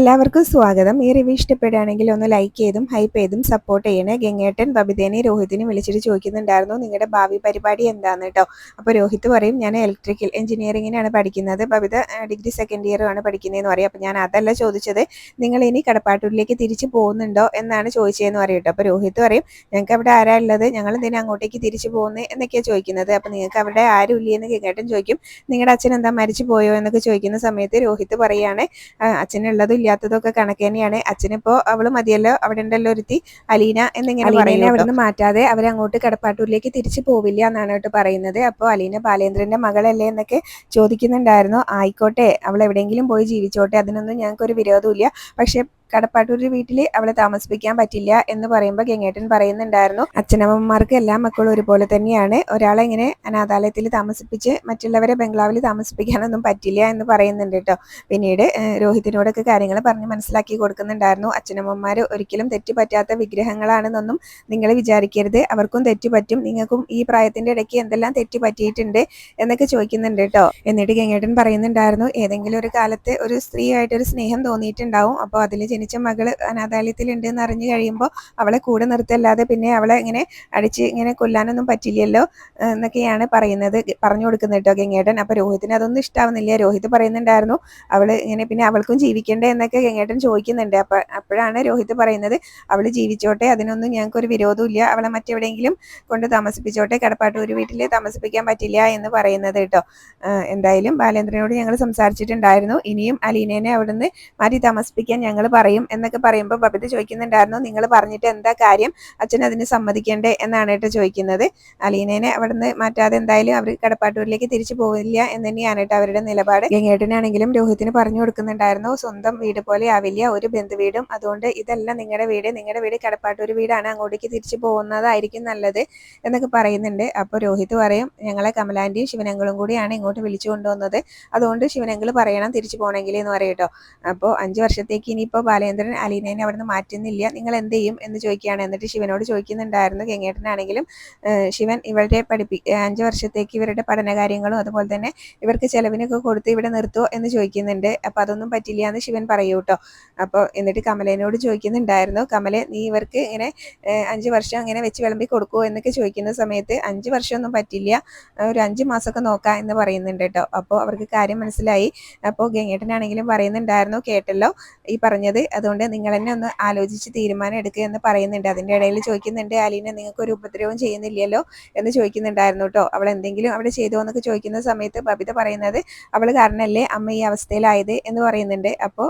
എല്ലാവർക്കും സ്വാഗതം. ഈ റിവ്യൂ ഇഷ്ടപ്പെടുകയാണെങ്കിൽ ഒന്ന് ലൈക്ക് ചെയ്തും ഹൈപ്പ് ചെയ്തും സപ്പോർട്ട് ചെയ്യണേ. ഗംഗേട്ടൻ ബബിതേനെ രോഹിതിനെ വിളിച്ചിട്ട് ചോദിക്കുന്നുണ്ടായിരുന്നു. നിങ്ങളുടെ ഭാവി പരിപാടി എന്താന്ന് കേട്ടോ അപ്പോൾ രോഹിത് പറയും ഞാൻ ഇലക്ട്രിക്കൽ എഞ്ചിനീയറിങ്ങിനാണ് പഠിക്കുന്നത്. ബബിത ഡിഗ്രി സെക്കൻഡ് ഇയർ ആണ് പഠിക്കുന്നതെന്ന് പറയും. അപ്പോൾ ഞാൻ അതല്ല ചോദിച്ചത്. നിങ്ങൾ ഇനി കടപ്പാട്ടൂരിലേക്ക് തിരിച്ചു പോകുന്നുണ്ടോ എന്നാണ് ചോദിച്ചതെന്ന് പറയും കേട്ടോ അപ്പോൾ രോഹിത് പറയും ഞങ്ങൾക്ക് അവിടെ ആരാ ഉള്ളത്? ഞങ്ങൾ എന്തിനാ അങ്ങോട്ടേക്ക് തിരിച്ചു പോകുന്നത് എന്നൊക്കെയാണ് ചോദിക്കുന്നത്. അപ്പോൾ നിങ്ങൾക്ക് അവിടെ ആരും ഗംഗേട്ടൻ ചോദിക്കും നിങ്ങളുടെ അച്ഛൻ എന്താ മരിച്ചു പോയോ? എന്നൊക്കെ ചോദിക്കുന്ന സമയത്ത് രോഹിത് പറയുകയാണ് അച്ഛനുള്ളതും ഇല്ലാത്തതൊക്കെ കണക്ക് തന്നെയാണ്. അച്ഛനിപ്പോ അവൾ മതിയല്ലോ? അവിടെ ഉണ്ടല്ലോ ഒരുത്തി. അലീന എന്നിങ്ങനെ പറയുന്നത് അവിടെ നിന്ന് മാറ്റാതെ അവരങ്ങോട്ട് കടപ്പാട്ടൂരിലേക്ക് തിരിച്ചു പോവില്ല എന്നാണ് കേട്ടോ പറയുന്നത്. അപ്പോൾ അലീന ബാലേന്ദ്രന്റെ മകളല്ലേ എന്നൊക്കെ ചോദിക്കുന്നുണ്ടായിരുന്നു. ആയിക്കോട്ടെ അവൾ എവിടെയെങ്കിലും പോയി ജീവിച്ചോട്ടെ. അതിനൊന്നും ഞങ്ങൾക്ക് ഒരു വിരോധമില്ല പക്ഷെ കടപ്പാട്ടൂർ വീട്ടിൽ അവളെ താമസിപ്പിക്കാൻ പറ്റില്ല എന്ന് പറയുമ്പോൾ ഗംഗേട്ടൻ പറയുന്നുണ്ടായിരുന്നു. അച്ഛനമ്മമാർക്ക് എല്ലാ മക്കളും ഒരുപോലെ തന്നെയാണ്. ഒരാളെ ഇങ്ങനെ അനാഥാലയത്തിൽ താമസിപ്പിച്ച് മറ്റുള്ളവരെ ബംഗ്ലാവിൽ താമസിപ്പിക്കാനൊന്നും പറ്റില്ല എന്ന് പറയുന്നുണ്ട് കേട്ടോ. പിന്നീട് രോഹിതിനോടൊക്കെ കാര്യങ്ങൾ പറഞ്ഞ് മനസ്സിലാക്കി കൊടുക്കുന്നുണ്ടായിരുന്നു. അച്ഛനമ്മമാർ ഒരിക്കലും തെറ്റ് പറ്റാത്ത വിഗ്രഹങ്ങളാണെന്നൊന്നും നിങ്ങൾ വിചാരിക്കരുത്. അവർക്കും തെറ്റുപറ്റും നിങ്ങൾക്കും ഈ പ്രായത്തിന്റെ ഇടയ്ക്ക് എന്തെല്ലാം തെറ്റ് പറ്റിയിട്ടുണ്ട് എന്നൊക്കെ ചോദിക്കുന്നുണ്ട് കേട്ടോ. എന്നിട്ട് ഗംഗേട്ടൻ പറയുന്നുണ്ടായിരുന്നു ഏതെങ്കിലും ഒരു കാലത്ത് ഒരു സ്ത്രീയായിട്ടൊരു സ്നേഹം തോന്നിയിട്ടുണ്ടാവും. അപ്പോൾ അതിൽ ജനിച്ച മകൾ അനാഥാലയത്തിലുണ്ട് എന്ന് അറിഞ്ഞു കഴിയുമ്പോൾ അവളെ കൂടെ നിർത്തല്ലാതെ പിന്നെ അവളെ ഇങ്ങനെ അടിച്ച് ഇങ്ങനെ കൊല്ലാനൊന്നും പറ്റില്ലല്ലോ എന്നൊക്കെയാണ് പറയുന്നത് പറഞ്ഞു കൊടുക്കുന്നത് കേട്ടോ ഗംഗേട്ടൻ. അപ്പൊ രോഹിത്തിന് അതൊന്നും ഇഷ്ടാവുന്നില്ല. രോഹിത് പറയുന്നുണ്ടായിരുന്നു അവൾ ഇങ്ങനെ പിന്നെ അവൾക്കും ജീവിക്കണ്ടേ എന്നൊക്കെ ഗംഗേട്ടൻ ചോദിക്കുന്നുണ്ട്. അപ്പൊ അപ്പോഴാണ് രോഹിത് പറയുന്നത് അവൾ ജീവിച്ചോട്ടെ അതിനൊന്നും ഞങ്ങൾക്ക് ഒരു വിരോധവും ഇല്ല അവളെ മറ്റെവിടെയെങ്കിലും കൊണ്ട് താമസിപ്പിച്ചോട്ടെ കടപ്പാട്ടൂർ വീട്ടിൽ താമസിപ്പിക്കാൻ പറ്റില്ല എന്ന് പറയുന്നത് കേട്ടോ. എന്തായാലും ബാലേന്ദ്രനോട് ഞങ്ങൾ സംസാരിച്ചിട്ടുണ്ടായിരുന്നു. ഇനിയും അലീനേനെ അവിടുന്ന് മാറ്റി താമസിപ്പിക്കാൻ ഞങ്ങൾ പറയും പറയും എന്നൊക്കെ പറയുമ്പോൾ ബബിത ചോദിക്കുന്നുണ്ടായിരുന്നു. നിങ്ങൾ പറഞ്ഞിട്ട് എന്താ കാര്യം? അച്ഛൻ അതിന് സമ്മതിക്കണ്ടേ എന്നാണ് കേട്ടോ ചോദിക്കുന്നത്. അലീനേനെ അവിടുന്ന് മാറ്റാതെ എന്തായാലും അവർ കടപ്പാട്ടൂരിലേക്ക് തിരിച്ചു പോവില്ല എന്ന് തന്നെയാണ് കേട്ടോ അവരുടെ നിലപാട്. ഗംഗേട്ടനാണെങ്കിലും രോഹിത്തിന് പറഞ്ഞു കൊടുക്കുന്നുണ്ടായിരുന്നു. സ്വന്തം വീട് പോലെ ആവില്ല. ഒരു ബന്ധുവീടും. അതുകൊണ്ട് ഇതെല്ലാം നിങ്ങളുടെ വീട്. നിങ്ങളുടെ വീട് കടപ്പാട്ടൂർ വീടാണ്. അങ്ങോട്ടേക്ക് തിരിച്ചു പോകുന്നതായിരിക്കും നല്ലത് എന്നൊക്കെ പറയുന്നുണ്ട്. അപ്പോൾ രോഹിത് പറയും ഞങ്ങളെ കമലാന്റിയും ശിവനങ്ങളും കൂടിയാണ് ഇങ്ങോട്ട് വിളിച്ചു കൊണ്ടുവന്നത്. അതുകൊണ്ട് ശിവനങ്ങൾ പറയണം തിരിച്ചു പോകണമെങ്കിൽ എന്ന് പറയും കേട്ടോ. അപ്പോൾ അഞ്ച് വർഷത്തേക്ക് ഇനിയിപ്പോൾ ബാലേന്ദ്രൻ അലീനേനെ അവിടുന്ന് മാറ്റുന്നില്ല. നിങ്ങൾ എന്ത് ചെയ്യും എന്ന് ചോദിക്കുകയാണ്. എന്നിട്ട് ശിവനോട് ചോദിക്കുന്നുണ്ടായിരുന്നു ഗംഗേട്ടനാണെങ്കിലും ശിവൻ ഇവരുടെ പഠിപ്പി അഞ്ച് വർഷത്തേക്ക് ഇവരുടെ പഠനകാര്യങ്ങളും അതുപോലെ തന്നെ ഇവർക്ക് ചെലവിനൊക്കെ കൊടുത്ത് ഇവിടെ നിർത്തുമോ എന്ന് ചോദിക്കുന്നുണ്ട്. അപ്പോൾ അതൊന്നും പറ്റില്ല എന്ന് ശിവൻ പറയൂ കേട്ടോ അപ്പോൾ എന്നിട്ട് കമലേനോട് ചോദിക്കുന്നുണ്ടായിരുന്നു കമലെ നീ ഇവർക്ക് ഇങ്ങനെ അഞ്ച് വർഷം ഇങ്ങനെ വെച്ച് വിളമ്പി കൊടുക്കുമോ എന്നൊക്കെ ചോദിക്കുന്ന സമയത്ത് അഞ്ച് വർഷമൊന്നും പറ്റില്ല. ഒരു അഞ്ച് മാസമൊക്കെ നോക്കാം എന്ന് പറയുന്നുണ്ട് കേട്ടോ അപ്പോൾ അവർക്ക് കാര്യം മനസ്സിലായി. അപ്പോൾ ഗംഗേട്ടനാണെങ്കിലും പറയുന്നുണ്ടായിരുന്നു കേട്ടല്ലോ ഈ പറഞ്ഞത്. അതുകൊണ്ട് നിങ്ങൾ തന്നെ ഒന്ന് ആലോചിച്ച് തീരുമാനം എടുക്കുക എന്ന് പറയുന്നുണ്ട്. അതിന്റെ ഇടയിൽ ചോദിക്കുന്നുണ്ട് അലീന നിങ്ങൾക്ക് ഒരു ഉപദ്രവം ചെയ്യുന്നില്ലല്ലോ? എന്ന് ചോദിക്കുന്നുണ്ടായിരുന്നു കേട്ടോ. അവൾ എന്തെങ്കിലും അവിടെ ചെയ്തോ എന്നൊക്കെ ചോദിക്കുന്ന സമയത്ത് ബബിത പറയുന്നത് അവൾ കാരണമല്ലേ അമ്മ ഈ അവസ്ഥയിലായത്? എന്ന് പറയുന്നുണ്ട്. അപ്പോൾ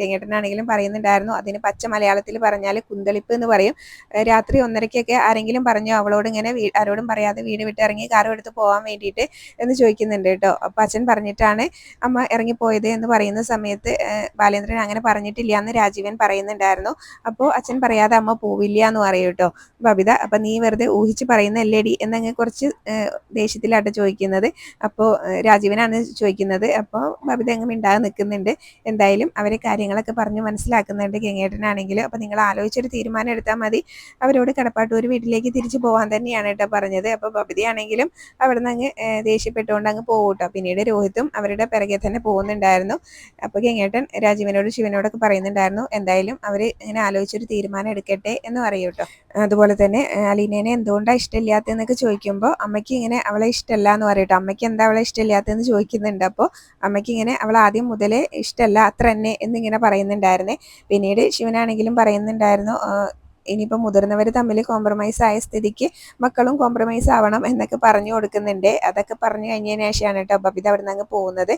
ഗംഗേട്ടനാണെങ്കിലും പറയുന്നുണ്ടായിരുന്നു അതിന് പച്ച മലയാളത്തിൽ പറഞ്ഞാൽ കുന്തളിപ്പ് എന്ന് പറയും. രാത്രി ഒന്നരയ്ക്കൊക്കെ ആരെങ്കിലും പറഞ്ഞോ അവളോട് ഇങ്ങനെ ആരോടും പറയാതെ വീട് വിട്ട് ഇറങ്ങി കാറും എടുത്ത് പോകാൻ വേണ്ടിയിട്ട്? എന്ന് ചോദിക്കുന്നുണ്ട് കേട്ടോ. അപ്പൊ അച്ഛൻ പറഞ്ഞിട്ടാണ് അമ്മ ഇറങ്ങിപ്പോയത് എന്ന് പറയുന്ന സമയത്ത് ബാലേന്ദ്രൻ അങ്ങനെ പറഞ്ഞിട്ടില്ല. എന്ന് രാജീവൻ പറയുന്നുണ്ടായിരുന്നു. അപ്പോൾ അച്ഛൻ പറയാതെ അമ്മ പോവില്ല എന്ന് പറയും കേട്ടോ. ബബിത അപ്പൊ നീ വെറുതെ ഊഹിച്ച് പറയുന്ന എല്ലടി എന്നങ്ങ് കുറച്ച് ദേഷ്യത്തിലാട്ടോ ചോദിക്കുന്നത്. അപ്പോൾ രാജീവനാണ് ചോദിക്കുന്നത്. അപ്പോൾ ബബിത അങ്ങ് മിണ്ടാതെ നിൽക്കുന്നുണ്ട്. എന്തായാലും അവരെ കാര്യങ്ങളൊക്കെ പറഞ്ഞ് മനസ്സിലാക്കുന്നുണ്ട് ഗംഗേട്ടനാണെങ്കിൽ അപ്പോൾ നിങ്ങൾ ആലോചിച്ചൊരു തീരുമാനം എടുത്താൽ മതി. അവരോട് കടപ്പാട്ടൂർ വീട്ടിലേക്ക് തിരിച്ചു പോകാൻ തന്നെയാണ് കേട്ടോ പറഞ്ഞത്. അപ്പോൾ ബബിതയാണെങ്കിലും അവിടെ നിന്ന് അങ്ങ് ദേഷ്യപ്പെട്ടുകൊണ്ട് അങ്ങ് പോകും കേട്ടോ. പിന്നീട് രോഹിത്തും അവരുടെ പിറകെ തന്നെ പോകുന്നുണ്ടായിരുന്നു. അപ്പോൾ ഗംഗേട്ടൻ രാജീവനോട് ശിവനോടൊക്കെ പറയുന്നുണ്ടായിരുന്നു. എന്തായാലും അവർ ഇങ്ങനെ ആലോചിച്ചൊരു തീരുമാനം എടുക്കട്ടെ എന്ന് പറയും കേട്ടോ. അതുപോലെ തന്നെ അലീനേനെ എന്തുകൊണ്ടാണ് ഇഷ്ടമില്ലാത്തതെന്നൊക്കെ ചോദിക്കുമ്പോൾ അമ്മയ്ക്ക് ഇങ്ങനെ അവളെ ഇഷ്ടമല്ല എന്ന് പറയട്ടോ അമ്മയ്ക്ക് എന്താ അവളെ ഇഷ്ടമില്ലാത്തതെന്ന് ചോദിക്കുന്നുണ്ട്. അപ്പോൾ അമ്മയ്ക്ക് ഇങ്ങനെ അവൾ ആദ്യം മുതലേ ഇഷ്ടമല്ല അത്ര തന്നെ എന്നിങ്ങനെ പറയുന്നുണ്ടായിരുന്നേ. പിന്നീട് ശിവനാണെങ്കിലും പറയുന്നുണ്ടായിരുന്നു ഇനിയിപ്പോൾ മുതിർന്നവർ തമ്മിൽ കോംപ്രമൈസ് ആയ സ്ഥിതിക്ക് മക്കളും കോംപ്രമൈസ് ആവണം എന്നൊക്കെ പറഞ്ഞു കൊടുക്കുന്നുണ്ട്. അതൊക്കെ പറഞ്ഞു കഴിഞ്ഞതിന് ശേഷമാണ് കേട്ടോ ബബിത അവിടെ നിന്ന് അങ്ങ് പോകുന്നത്.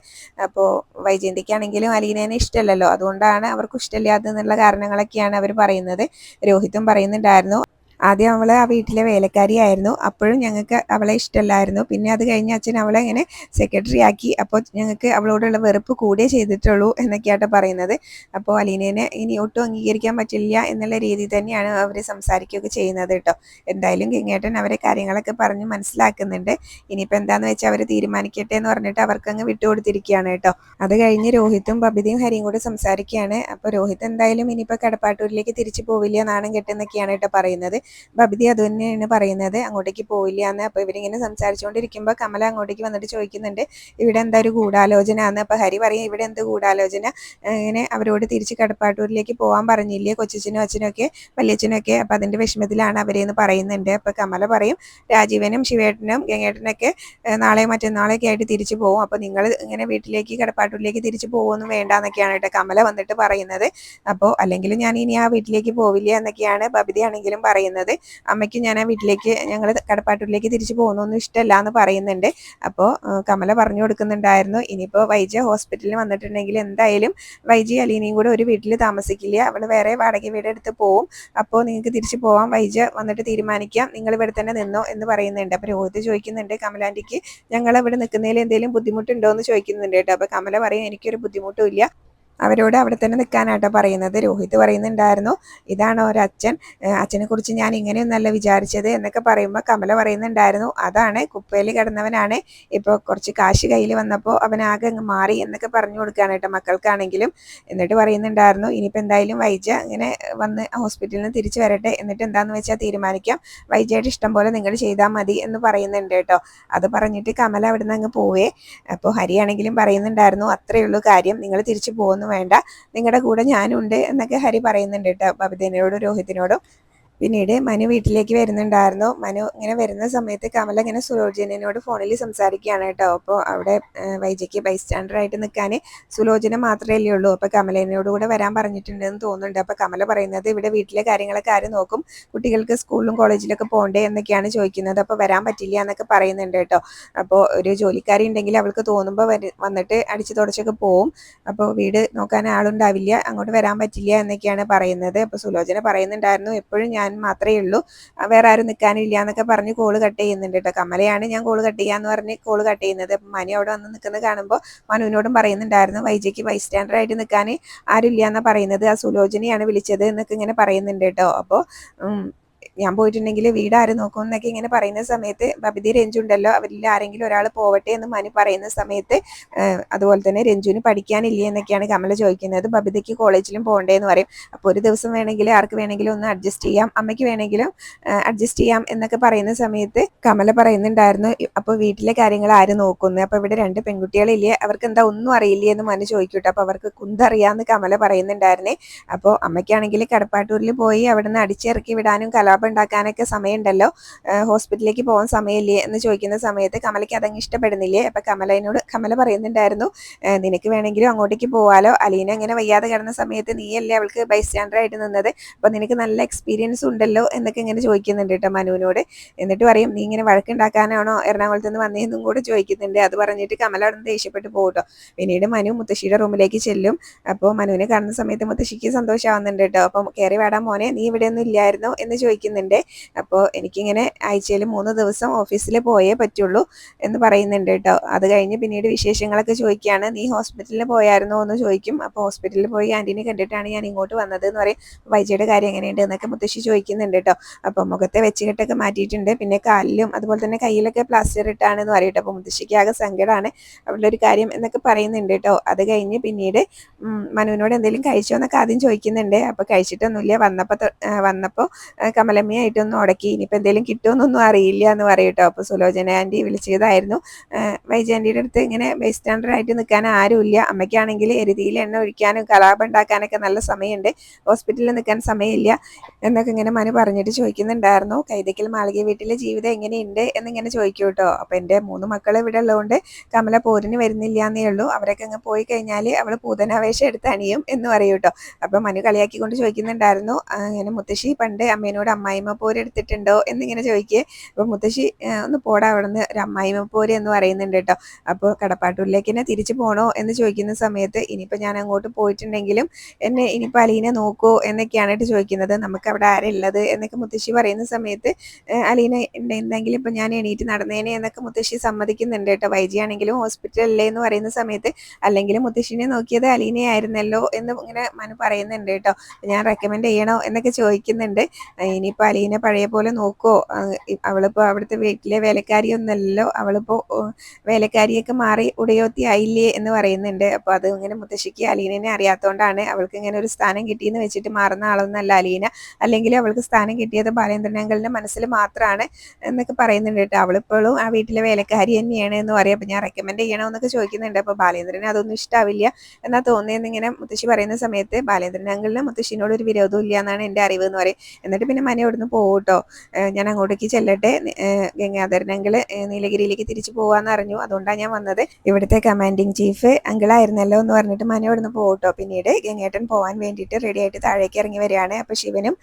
അപ്പോൾ വൈജയന്തിക്കാണെങ്കിലും അലീനേനെ ഇഷ്ടമല്ലല്ലോ. അതുകൊണ്ടാണ് അവർക്ക് ഇഷ്ടമില്ലാതെന്നുള്ള കാരണങ്ങളൊക്കെയാണ് അവർ പറയുന്നത്. രോഹിത്തും പറയുന്നുണ്ടായിരുന്നു. ആദ്യം അവൾ ആ വീട്ടിലെ വേലക്കാരിയായിരുന്നു. അപ്പോഴും ഞങ്ങൾക്ക് അവളെ ഇഷ്ടമല്ലായിരുന്നു. പിന്നെ അത് കഴിഞ്ഞ് അച്ഛൻ അവളെ ഇങ്ങനെ സെക്രട്ടറി ആക്കി. അപ്പോൾ ഞങ്ങൾക്ക് അവളോടുള്ള വെറുപ്പ് കൂടിയേ ചെയ്തിട്ടുള്ളൂ എന്നൊക്കെയാട്ടോ പറയുന്നത്. അപ്പോൾ അലീനേനെ ഇനി ഒട്ടും അംഗീകരിക്കാൻ പറ്റില്ല എന്നുള്ള രീതി തന്നെയാണ് അവർ സംസാരിക്കുകയൊക്കെ ചെയ്യുന്നത് കേട്ടോ. എന്തായാലും കിങ്ങേട്ടൻ അവരെ കാര്യങ്ങളൊക്കെ പറഞ്ഞ് മനസ്സിലാക്കുന്നുണ്ട്. ഇനിയിപ്പോൾ എന്താന്ന് വെച്ചാൽ അവർ തീരുമാനിക്കട്ടെ എന്ന് പറഞ്ഞിട്ട് അവർക്കങ്ങ് വിട്ടുകൊടുത്തിരിക്കുകയാണ് കേട്ടോ. അത് കഴിഞ്ഞ് രോഹിത്തും ബബിതയും ഹരിയും കൂടെ സംസാരിക്കുകയാണ്. അപ്പോൾ രോഹിത് എന്തായാലും ഇനിയിപ്പോൾ കടപ്പാട്ടൂരിലേക്ക് തിരിച്ചു പോവില്ല നാണം കെട്ടെന്നൊക്കെയാണ് കേട്ടോ പറയുന്നത്. ബബിതി അത് തന്നെയാണ് പറയുന്നത്. അങ്ങോട്ടേക്ക് പോയില്ല എന്ന്. അപ്പോൾ ഇവരിങ്ങനെ സംസാരിച്ചുകൊണ്ടിരിക്കുമ്പോൾ കമല അങ്ങോട്ടേക്ക് വന്നിട്ട് ചോദിക്കുന്നുണ്ട് ഇവിടെ എന്താ ഒരു ഗൂഢാലോചന? എന്ന്. അപ്പോൾ ഹരി പറയും ഇവിടെ എന്ത് ഗൂഢാലോചന? ഇങ്ങനെ അവരോട് തിരിച്ച് കടപ്പാട്ടൂരിലേക്ക് പോകാൻ പറഞ്ഞില്ലേ ഒക്കെ അപ്പോൾ ഒക്കെ. അപ്പം അതിന്റെ വിഷമത്തിലാണ് അവരെന്ന് പറയുന്നുണ്ട്. അപ്പോൾ കമല പറയും രാജീവനും ശിവേട്ടനും ഗംഗേട്ടനൊക്കെ നാളെ മറ്റന്നാളെയൊക്കെ ആയിട്ട് തിരിച്ചു പോകും അപ്പോൾ നിങ്ങൾ ഇങ്ങനെ വീട്ടിലേക്ക് കടപ്പാട്ടൂരിലേക്ക് തിരിച്ചു പോകുമെന്നും വേണ്ട എന്നൊക്കെയാണ് കേട്ടോ കമല വന്നിട്ട് പറയുന്നത്. അപ്പോൾ അല്ലെങ്കിൽ ഞാൻ ഇനി ആ വീട്ടിലേക്ക് പോവില്ല എന്നൊക്കെയാണ് ബബിതയാണെങ്കിലും പറയുന്നത്. അമ്മയ്ക്ക് ഞാൻ ആ വീട്ടിലേക്ക് ഞങ്ങൾ കടപ്പാട്ടൂരിലേക്ക് തിരിച്ചു പോകുന്നൊന്നും ഇഷ്ടമല്ല എന്ന് പറയുന്നുണ്ട്. അപ്പോൾ കമല പറഞ്ഞു കൊടുക്കുന്നുണ്ടായിരുന്നു. ഇനിയിപ്പോൾ വൈജ ഹോസ്പിറ്റലിൽ വന്നിട്ടുണ്ടെങ്കിൽ എന്തായാലും വൈജി അലീനയും കൂടെ ഒരു വീട്ടിൽ താമസിക്കില്ല. അവൾ വേറെ വാടക വീട് എടുത്ത് പോവും. അപ്പോൾ നിങ്ങൾക്ക് തിരിച്ചു പോവാം. വൈജ വന്നിട്ട് തീരുമാനിക്കാം. നിങ്ങൾ ഇവിടെ തന്നെ നിന്നോ എന്ന് പറയുന്നുണ്ട്. അപ്പോൾ രോഹിത് ചോദിക്കുന്നുണ്ട് കമലാന്റിക്ക് ഞങ്ങൾ ഇവിടെ നിൽക്കുന്നതിൽ എന്തെങ്കിലും ബുദ്ധിമുട്ടുണ്ടോ? എന്ന് ചോദിക്കുന്നുണ്ട് കേട്ടോ. അപ്പോൾ കമല പറയും എനിക്കൊരു ബുദ്ധിമുട്ടും ഇല്ല. അവരോട് അവിടെ തന്നെ നിൽക്കാനാട്ടോ പറയുന്നത്. രോഹിത് പറയുന്നുണ്ടായിരുന്നു ഇതാണ് ഒരച്ഛൻ അച്ഛനെ കുറിച്ച് ഞാൻ ഇങ്ങനെയൊന്നല്ല വിചാരിച്ചത് എന്നൊക്കെ പറയുമ്പോൾ കമല പറയുന്നുണ്ടായിരുന്നു അതാണ് കുപ്പയിൽ കിടന്നവനാണ്. ഇപ്പോൾ കുറച്ച് കാശ് കയ്യിൽ വന്നപ്പോൾ അവനാകെ അങ്ങ് മാറി എന്നൊക്കെ പറഞ്ഞു കൊടുക്കുകയാണ് കേട്ടോ മക്കൾക്കാണെങ്കിലും. എന്നിട്ട് പറയുന്നുണ്ടായിരുന്നു ഇനിയിപ്പോൾ എന്തായാലും വൈജ ഇങ്ങനെ വന്ന് ഹോസ്പിറ്റലിൽ നിന്ന് തിരിച്ചു വരട്ടെ. എന്നിട്ട് എന്താണെന്ന് വെച്ചാൽ തീരുമാനിക്കാം. വൈജയുടെ ഇഷ്ടം പോലെ നിങ്ങൾ ചെയ്താൽ മതി എന്ന് പറയുന്നുണ്ട് കേട്ടോ. അത് പറഞ്ഞിട്ട് കമല അവിടെ നിന്ന് അങ്ങ് പോവേ. അപ്പോൾ ഹരിയാണെങ്കിലും പറയുന്നുണ്ടായിരുന്നു അത്രയേ ഉള്ളൂ കാര്യം. നിങ്ങൾ തിരിച്ചു പോകുന്നു വേണ്ട. നിങ്ങളുടെ കൂടെ ഞാനുണ്ട് എന്നൊക്കെ ഹരി പറയുന്നുണ്ട് കേട്ടോ. ബബിതേനോടും രോഹിത്തിനോടും. പിന്നീട് മനു വീട്ടിലേക്ക് വരുന്നുണ്ടായിരുന്നു. മനു ഇങ്ങനെ വരുന്ന സമയത്ത് കമല ഇങ്ങനെ സുലോചനോട് ഫോണിൽ സംസാരിക്കുകയാണ് കേട്ടോ. അപ്പോൾ അവിടെ വൈജയ്ക്ക് ബൈസ്റ്റാൻഡർ ആയിട്ട് നിൽക്കാൻ സുലോചന മാത്രമേ ഉള്ളൂ. അപ്പോൾ കമലേനോട് കൂടെ വരാൻ പറഞ്ഞിട്ടുണ്ടെന്ന് തോന്നുന്നുണ്ട്. അപ്പോൾ കമല പറയുന്നത് ഇവിടെ വീട്ടിലെ കാര്യങ്ങളൊക്കെ ആര് നോക്കും? കുട്ടികൾക്ക് സ്കൂളിലും കോളേജിലൊക്കെ പോകണ്ടേ എന്നൊക്കെയാണ് ചോദിക്കുന്നത്. അപ്പോൾ വരാൻ പറ്റില്ല എന്നൊക്കെ പറയുന്നുണ്ട് കേട്ടോ. അപ്പോൾ ഒരു ജോലിക്കാരി ഉണ്ടെങ്കിൽ അവൾക്ക് തോന്നുമ്പോൾ വന്നിട്ട് അടിച്ചു തുടച്ചൊക്കെ പോവും. അപ്പോൾ വീട് നോക്കാൻ ആളുണ്ടാവില്ല അങ്ങോട്ട് വരാൻ പറ്റില്ല എന്നൊക്കെയാണ് പറയുന്നത്. അപ്പോൾ സുലോചന പറയുന്നുണ്ടായിരുന്നു എപ്പോഴും ഞാൻ ഞാൻ മാത്രമേ ഉള്ളൂ. വേറെ ആരും നിൽക്കാനില്ല എന്നൊക്കെ പറഞ്ഞ് കോൾ കട്ട് ചെയ്യുന്നുണ്ട് കേട്ടോ. കമലയാണ് ഞാൻ കോൾ കട്ട് ചെയ്യാന്ന് പറഞ്ഞ് കോൾ കട്ട് ചെയ്യുന്നത്. മനു അവിടെ വന്ന് നിൽക്കുന്നത് കാണുമ്പോൾ മനുവിനോടും പറയുന്നുണ്ടായിരുന്നു വൈജയ്ക്ക് ബൈ സ്റ്റാൻഡറായിട്ട് നിൽക്കാൻ ആരുമില്ല എന്നാണ് പറയുന്നത്. ആ സുലോചനയാണ് വിളിച്ചത് എന്നൊക്കെ ഇങ്ങനെ പറയുന്നുണ്ട് കേട്ടോ. അപ്പോൾ ഞാൻ പോയിട്ടുണ്ടെങ്കിൽ വീട് ആര് നോക്കും എന്നൊക്കെ ഇങ്ങനെ പറയുന്ന സമയത്ത് ബബിതി രഞ്ജു ഉണ്ടല്ലോ അവരിൽ ആരെങ്കിലും ഒരാൾ പോവട്ടെ എന്ന് മനു പറയുന്ന സമയത്ത് അതുപോലെ തന്നെ രഞ്ജുവിന് പഠിക്കാനില്ലേ എന്നൊക്കെയാണ് കമല ചോദിക്കുന്നത്. ബബിതയ്ക്ക് കോളേജിലും പോകണ്ടേ എന്ന് പറയും. അപ്പോൾ ഒരു ദിവസം വേണമെങ്കിൽ ആർക്ക് വേണമെങ്കിലും ഒന്ന് അഡ്ജസ്റ്റ് ചെയ്യാം അമ്മയ്ക്ക് വേണമെങ്കിലും അഡ്ജസ്റ്റ് ചെയ്യാം എന്നൊക്കെ പറയുന്ന സമയത്ത് കമല പറയുന്നുണ്ടായിരുന്നു അപ്പോൾ വീട്ടിലെ കാര്യങ്ങൾ ആര് നോക്കുന്നു? അപ്പോൾ ഇവിടെ രണ്ട് പെൺകുട്ടികളില്ലേ അവർക്ക് എന്താ ഒന്നും അറിയില്ലേ? എന്ന് മനു ചോദിക്കട്ടെ. അപ്പോൾ അവർക്ക് കുന്തറിയാമെന്ന് കമല പറയുന്നുണ്ടായിരുന്നേ. അപ്പോൾ അമ്മയ്ക്കാണെങ്കിൽ കടപ്പാട്ടൂരിൽ പോയി അവിടെ നിന്ന് അടിച്ചിറക്കി വിടാനും കലാപം ഉണ്ടാക്കാനൊക്കെ സമയമുണ്ടല്ലോ. ഹോസ്പിറ്റലിലേക്ക് പോകാൻ സമയമില്ലേ എന്ന് ചോദിക്കുന്ന സമയത്ത് കമലയ്ക്ക് അതങ്ങ് ഇഷ്ടപ്പെടുന്നില്ലേ? അപ്പം കമലനോട് കമല പറയുന്നുണ്ടായിരുന്നു നിനക്ക് വേണമെങ്കിലും അങ്ങോട്ടേക്ക് പോവാലോ. അലീന അങ്ങനെ വയ്യാതെ കിടന്ന സമയത്ത് നീയല്ലേ അവൾക്ക് ബൈസ്റ്റാൻഡർ ആയിട്ട് നിന്നത്? അപ്പം നിനക്ക് നല്ല എക്സ്പീരിയൻസ് ഉണ്ടല്ലോ എന്നൊക്കെ ഇങ്ങനെ ചോദിക്കുന്നുണ്ട് കേട്ടോ മനുവിനോട്. എന്നിട്ട് പറയും നീ ഇങ്ങനെ വഴക്കുണ്ടാക്കാനാണോ എറണാകുളത്ത് നിന്ന് വന്നതെന്നും കൂടെ ചോദിക്കുന്നുണ്ട്. അത് പറഞ്ഞിട്ട് കമല അവിടെ നിന്ന് ദേഷ്യപ്പെട്ട് പോകട്ടോ പിന്നീട് മനു മുത്തശ്ശിയുടെ റൂമിലേക്ക് ചെല്ലും. അപ്പോൾ മനുവിനെ കാണുന്ന സമയത്ത് മുത്തശ്ശിക്ക് സന്തോഷമാവുന്നുണ്ട് കേട്ടോ. അപ്പം കയറി വേടാൻ മോനെ നീ ഇവിടെ ഒന്നും ഇല്ലായിരുന്നോ? എന്ന് ചോദിക്കുന്നുണ്ട്. പറയുന്നുണ്ട്. അപ്പോൾ എനിക്കിങ്ങനെ ആഴ്ചയിൽ മൂന്ന് ദിവസം ഓഫീസിൽ പോയേ പറ്റുള്ളൂ എന്ന് പറയുന്നുണ്ട് കേട്ടോ. അത് കഴിഞ്ഞ് പിന്നീട് വിശേഷങ്ങളൊക്കെ ചോദിക്കുകയാണ് നീ ഹോസ്പിറ്റലിൽ പോയായിരുന്നോ? എന്ന് ചോദിക്കും. അപ്പോൾ ഹോസ്പിറ്റലിൽ പോയി ആന്റീനെ കണ്ടിട്ടാണ് ഞാൻ ഇങ്ങോട്ട് വന്നത് എന്ന് പറയും. വൈജയുടെ കാര്യം എങ്ങനെയുണ്ട് എന്നൊക്കെ മുത്തശ്ശി ചോദിക്കുന്നുണ്ട് കേട്ടോ. അപ്പോൾ മുഖത്തെ വെച്ചുകെട്ടൊക്കെ മാറ്റിയിട്ടുണ്ട്. പിന്നെ കാലിലും അതുപോലെ തന്നെ കയ്യിലൊക്കെ പ്ലാസ്റ്റർ ഇട്ടാണെന്ന് പറയട്ടെ അപ്പോൾ മുത്തശ്ശിക്ക് ആകെ സങ്കടമാണ് അവളുടെ ഒരു കാര്യം എന്നൊക്കെ പറയുന്നുണ്ട് കേട്ടോ. അത് കഴിഞ്ഞ് പിന്നീട് മനുവിനോട് എന്തെങ്കിലും കഴിച്ചോ എന്നൊക്കെ ആദ്യം ചോദിക്കുന്നുണ്ട്. അപ്പോൾ കഴിച്ചിട്ടൊന്നുമില്ല. വന്നപ്പോൾ വന്നപ്പോൾ കമലമ്മ സമയമായിട്ടൊന്നും ഉടക്കി ഇനിയിപ്പോൾ എന്തെങ്കിലും കിട്ടുമെന്നൊന്നും അറിയില്ല എന്ന് പറയട്ടോ. അപ്പോൾ സുലോചന ആന്റി വിളിച്ചതായിരുന്നു. വൈജാന്റിയുടെ അടുത്ത് ഇങ്ങനെ ബൈ സ്റ്റാൻഡറായിട്ട് നിൽക്കാൻ ആരുമില്ല. അമ്മയ്ക്കാണെങ്കിൽ എരുതിയിൽ എണ്ണ ഒഴിക്കാനും കലാപം ഉണ്ടാക്കാനൊക്കെ നല്ല സമയമുണ്ട്. ഹോസ്പിറ്റലിൽ നിൽക്കാൻ സമയമില്ല എന്നൊക്കെ ഇങ്ങനെ മനു പറഞ്ഞിട്ട് ചോദിക്കുന്നുണ്ടായിരുന്നു. കൈതക്കൽ മാളിക വീട്ടിലെ ജീവിതം എങ്ങനെയുണ്ട് എന്നിങ്ങനെ ചോദിക്കും കേട്ടോ. അപ്പോൾ എന്റെ മൂന്ന് മക്കൾ ഇവിടെ ഉള്ളതുകൊണ്ട് കമല പോരിന് വരുന്നില്ല എന്നേ ഉള്ളൂ. അവരൊക്കെ അങ്ങ് പോയി കഴിഞ്ഞാൽ അവൾ പൂതനാവേശം എടുത്ത് അണിയും എന്ന് പറയും കേട്ടോ. അപ്പോൾ മനു കളിയാക്കിക്കൊണ്ട് ചോദിക്കുന്നുണ്ടായിരുന്നു. അങ്ങനെ മുത്തശ്ശി പണ്ട് അമ്മേനോട് അമ്മായി അമ്മായിമ്മ പോര് എടുത്തിട്ടുണ്ടോ എന്നിങ്ങനെ ചോദിക്കുക അപ്പോൾ മുത്തശ്ശി ഒന്ന് പോടാ അവിടെ നിന്ന് ഒരു അമ്മായിമ്മ പോര് എന്ന് പറയുന്നുണ്ട് കേട്ടോ. അപ്പോൾ കടപ്പാട്ടൂരിലേക്ക് തന്നെ തിരിച്ചു പോകണോ എന്ന് ചോദിക്കുന്ന സമയത്ത് ഇനിയിപ്പോൾ ഞാൻ അങ്ങോട്ട് പോയിട്ടുണ്ടെങ്കിലും എന്നെ ഇനിയിപ്പോൾ അലീനെ നോക്കൂ എന്നൊക്കെയാണ് ചോദിക്കുന്നത്. നമുക്ക് അവിടെ ആരുള്ളത് എന്നൊക്കെ മുത്തശ്ശി പറയുന്ന സമയത്ത് അലീന എന്തെങ്കിലും ഇപ്പം ഞാൻ എണീറ്റ് നടന്നേനെ എന്നൊക്കെ മുത്തശ്ശി സമ്മതിക്കുന്നുണ്ട് കേട്ടോ. വൈജി ആണെങ്കിലും ഹോസ്പിറ്റലല്ലേ എന്ന് പറയുന്ന സമയത്ത് അല്ലെങ്കിൽ മുത്തശ്ശിനെ നോക്കിയത് അലീനയായിരുന്നല്ലോ എന്ന് ഇങ്ങനെ മനു പറയുന്നുണ്ട് കേട്ടോ. ഞാൻ റെക്കമെൻഡ് ചെയ്യണോ? എന്നൊക്കെ ചോദിക്കുന്നുണ്ട്. ഇനിയിപ്പോൾ ഇപ്പൊ അലീനെ പഴയ പോലെ നോക്കുമോ അവളിപ്പോ അവിടുത്തെ വീട്ടിലെ വേലക്കാരിയൊന്നല്ലോ അവളിപ്പോ വേലക്കാരിയൊക്കെ മാറി ഉടയോത്തി ആയില്ലേ എന്ന് പറയുന്നുണ്ട്. അപ്പോൾ അത് ഇങ്ങനെ മുത്തശ്ശിക്ക് അലീനെ അറിയാത്തോണ്ടാണ് അവൾക്ക് ഇങ്ങനെ ഒരു സ്ഥാനം കിട്ടിയെന്ന് വെച്ചിട്ട് മാറുന്ന ആളൊന്നല്ല അലീന. അല്ലെങ്കിൽ അവൾക്ക് സ്ഥാനം കിട്ടിയത് ബാലേന്ദ്രനങ്ങളുടെ മനസ്സിൽ മാത്രമാണ് എന്നൊക്കെ പറയുന്നുണ്ട് കേട്ടോ. അവളിപ്പോഴും ആ വീട്ടിലെ വേലക്കാരി തന്നെയാണ് എന്ന് പറയാം. അപ്പൊ ഞാൻ റെക്കമെൻഡ് ചെയ്യണമെന്നൊക്കെ ചോദിക്കുന്നുണ്ട്. അപ്പൊ ബാലേന്ദ്രന് അതൊന്നും ഇഷ്ടാവില്ല എന്നാ തോന്നിയെന്ന് ഇങ്ങനെ മുത്തശ്ശി പറയുന്ന സമയത്ത് ബാലേന്ദ്രൻ അങ്കിളിന് മുത്തശ്ശിനോട് ഒരു വിരോധവും ഇല്ല എന്നാണ് എന്റെ അറിവ് എന്ന് പറയും. എന്നിട്ട് പിന്നെ മന അവിടുന്ന് പോകട്ടോ ഞാൻ അങ്ങോട്ടേക്ക് ചെല്ലട്ടെ. ഗംഗാധരനെങ്കിൽ നീലഗിരിയിലേക്ക് തിരിച്ചു പോവാന്ന് അറിഞ്ഞു. അതുകൊണ്ടാണ് ഞാൻ വന്നത്. ഇവിടുത്തെ കമാൻഡിങ് ചീഫ് അങ്കിളായിരുന്നല്ലോ എന്ന് പറഞ്ഞിട്ട് മന അവിടുന്ന് പോകട്ടോ പിന്നീട് ഗംഗേട്ടൻ പോകാൻ വേണ്ടിയിട്ട് റെഡി ആയിട്ട് താഴേക്ക് ഇറങ്ങി വരികയാണ്. അപ്പൊ ശിവനും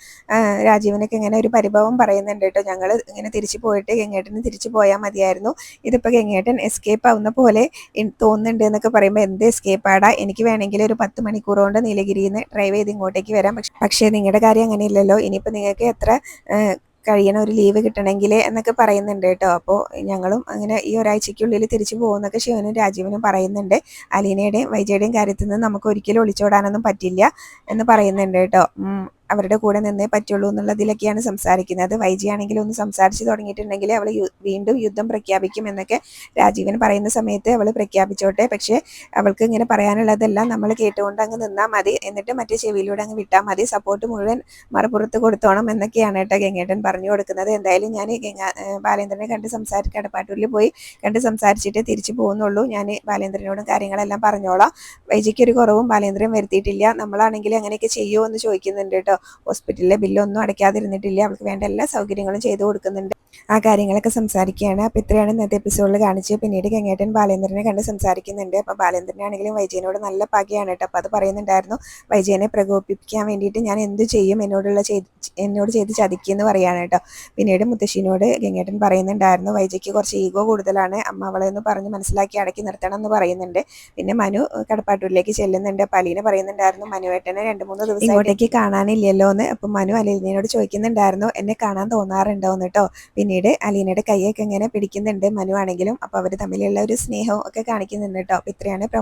രാജീവനൊക്കെ ഇങ്ങനെ ഒരു പരിഭവം പറയുന്നുണ്ട് കേട്ടോ. ഞങ്ങൾ ഇങ്ങനെ തിരിച്ചു പോയിട്ട് ഗംഗേട്ടന് തിരിച്ചു പോയാൽ മതിയായിരുന്നു. ഇതിപ്പോ ഗംഗേട്ടൻ എസ്കേപ്പ് ആവുന്ന പോലെ തോന്നുന്നുണ്ട് എന്നൊക്കെ പറയുമ്പോൾ എന്ത് എസ്കേപ്പ് ആടാ? എനിക്ക് വേണമെങ്കിൽ ഒരു പത്ത് മണിക്കൂർ കൊണ്ട് നീലഗിരിയിൽ നിന്ന് ഡ്രൈവ് ചെയ്ത് ഇങ്ങോട്ടേക്ക് വരാം. പക്ഷേ നിങ്ങളുടെ കാര്യം അങ്ങനെയില്ലല്ലോ. ഇനിയിപ്പോൾ നിങ്ങൾക്ക് എത്ര കഴിയണ ഒരു ലീവ് കിട്ടണമെങ്കിൽ എന്നൊക്കെ പറയുന്നുണ്ട് കേട്ടോ. അപ്പോൾ ഞങ്ങളും അങ്ങനെ ഈ ഒരാഴ്ചയ്ക്കുള്ളിൽ തിരിച്ചു പോകുന്നൊക്കെ ശിവനും രാജീവനും പറയുന്നുണ്ട്. അലീനയുടെയും വൈജയുടെയും കാര്യത്തിൽ നിന്ന് നമുക്ക് ഒരിക്കലും ഒളിച്ചോടാനൊന്നും പറ്റില്ല എന്ന് പറയുന്നുണ്ട് കേട്ടോ. അവരുടെ കൂടെ നിന്നേ പറ്റുള്ളൂ എന്നുള്ളതിലൊക്കെയാണ് സംസാരിക്കുന്നത്. വൈജി ആണെങ്കിലും ഒന്ന് സംസാരിച്ച് തുടങ്ങിയിട്ടുണ്ടെങ്കിൽ അവൾ വീണ്ടും യുദ്ധം പ്രഖ്യാപിക്കും എന്നൊക്കെ രാജീവൻ പറയുന്ന സമയത്ത് അവൾ പ്രഖ്യാപിച്ചോട്ടെ. പക്ഷേ അവൾക്ക് ഇങ്ങനെ പറയാനുള്ളതെല്ലാം നമ്മൾ കേട്ടുകൊണ്ട് അങ്ങ് നിന്നാൽ മതി. എന്നിട്ട് മറ്റേ ചെവിയിലൂടെ അങ്ങ് വിട്ടാൽ മതി. സപ്പോർട്ട് മുഴുവൻ മറുപുറത്ത് കൊടുത്തോണം എന്നൊക്കെയാണ് കേട്ടോ ഗംഗേട്ടൻ പറഞ്ഞു കൊടുക്കുന്നത്. എന്തായാലും ഞാൻ ബാലേന്ദ്രനെ കണ്ട് സംസാരിച്ച് കടപ്പാട്ടൂരിൽ പോയി കണ്ട് സംസാരിച്ചിട്ട് തിരിച്ചു പോകുന്നുള്ളൂ. ഞാൻ ബാലേന്ദ്രനോടും കാര്യങ്ങളെല്ലാം പറഞ്ഞോളാം. വൈജിക്ക് ഒരു കുറവും ബാലേന്ദ്രൻ വരുത്തിയിട്ടില്ല. നമ്മളാണെങ്കിൽ അങ്ങനെയൊക്കെ ചെയ്യുമോ എന്ന് ചോദിക്കുന്നുണ്ട് കേട്ടോ. ഹോസ്പിറ്റലിലെ ബില്ലൊന്നും അടയ്ക്കാതിരുന്നിട്ടില്ല. അവൾക്ക് വേണ്ട എല്ലാ സൗകര്യങ്ങളും ചെയ്തു കൊടുക്കുന്നുണ്ട്. ആ കാര്യങ്ങളൊക്കെ സംസാരിക്കുകയാണ്. അപ്പോൾ ഇത്രയാണ് ഇന്നത്തെ എപ്പിസോഡിൽ കാണിച്ച്. പിന്നീട് ഗംഗേട്ടൻ ബാലേന്ദ്രനെ കണ്ട് സംസാരിക്കുന്നുണ്ട്. അപ്പോൾ ബാലേന്ദ്രനാണെങ്കിലും വൈജയനോട് നല്ല പകയാണ് കേട്ടോ. അപ്പോൾ അത് പറയുന്നുണ്ടായിരുന്നു വൈജയനെ പ്രകോപിപ്പിക്കാൻ വേണ്ടിയിട്ട് ഞാൻ എന്ത് ചെയ്യും? എന്നോടുള്ള ചെയ്ത് എന്നോട് ചെയ്ത് ചതിക്കുമെന്ന് പറയുകയാണ് കേട്ടോ. പിന്നീട് മുത്തശ്ശിനോട് ഗംഗേട്ടൻ പറയുന്നുണ്ടായിരുന്നു വൈജയ്ക്ക് കുറച്ച് ഈഗോ കൂടുതലാണ്. അമ്മ അവളെ ഒന്ന് പറഞ്ഞ് മനസ്സിലാക്കി അടക്കി നിർത്തണം എന്ന് പറയുന്നുണ്ട്. പിന്നെ മനു കടപ്പാട്ടൂരിലേക്ക് ചെല്ലുന്നുണ്ട്. അപ്പം അലീന പറയുന്നുണ്ടായിരുന്നു മനുവേട്ടനെ രണ്ട് മൂന്ന് ദിവസം ഇങ്ങോട്ടേക്ക് കാണാനില്ലല്ലോ എന്ന് അപ്പം മനു അലീനയോട് ചോദിക്കുന്നുണ്ടായിരുന്നു. എന്നെ കാണാൻ തോന്നാറുണ്ടോ എന്ന് കേട്ടോ. പിന്നീട് അലീനയുടെ കൈയൊക്കെ ഇങ്ങനെ പിടിക്കുന്നുണ്ട് മനു ആണെങ്കിലും. അപ്പോൾ അവർ തമ്മിലുള്ള ഒരു സ്നേഹവും ഒക്കെ കാണിക്കുന്നുണ്ട് കേട്ടോ. ഇത്രയാണ്